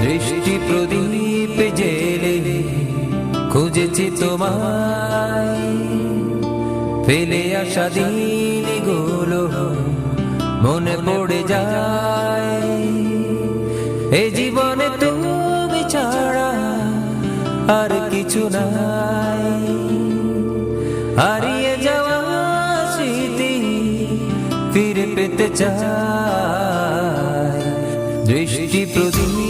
দৃষ্টি প্রদীপ জেলে খুঁজেছি তোমায়। ফেলে আসা দিনগুলো মনে পড়ে যায়। এ জীবনে তুমি ছাড়া আর কিছু নাই। হারিয়ে যাওয়া স্মৃতি ফিরে পেতে চাই। দৃষ্টি প্রদীপ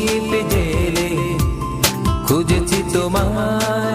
খুঁজেছি তোমার